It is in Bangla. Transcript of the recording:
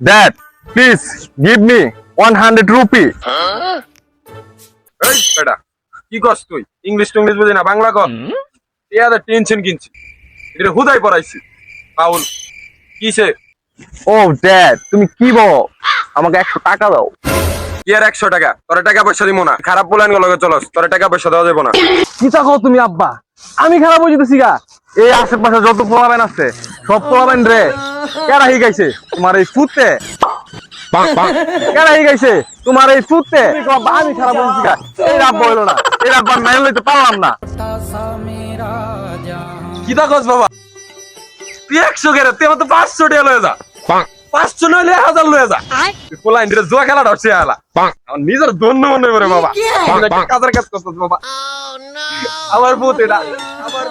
Dad, please give me 100 rupee. এই বেটা কি কস তুই? ইংলিশ টুংলিশ বুঝি না বাংলা কর। টিয়াদের টেনশন কিনছি। এটা হুদাই পড়াইছি। পাউল কিসে? ও Dad, তুমি কি বলো? আমাকে একশো টাকা দাও। কি আর একশো টাকা? তোর টাকা পয়সা দিব না। খারাপ বলেন গেল চলস তোর টাকা পয়সা দেওয়া যাব না। কি চাকো তুমি আব্বা? আমি খারাপ বুঝতেছি গা। এই আশেপাশে যত পোলাবেন আছে সব পোলাবেন রে কেরা হিগাইছে তোমার এই ফুটতে কেরা হিগাইছে তোমার এই ফুটতে আমি খারাপ বুঝতেছি গা এই আব্বা হইল না। এই আব্বা লইতে পারলাম না। কি তা বাবা? তুই একশো গেলে তুই আমার তো পাঁচশো টাকা লয়ে যা। পাঁচশো নইলে হাজার লয়ে যা। তুই পোলাইন জুয়া খেলা আলা নিজের ধন্য মনে করে বাবা। কাজের কাজ বাবা। আমার ভূত এটা। আমার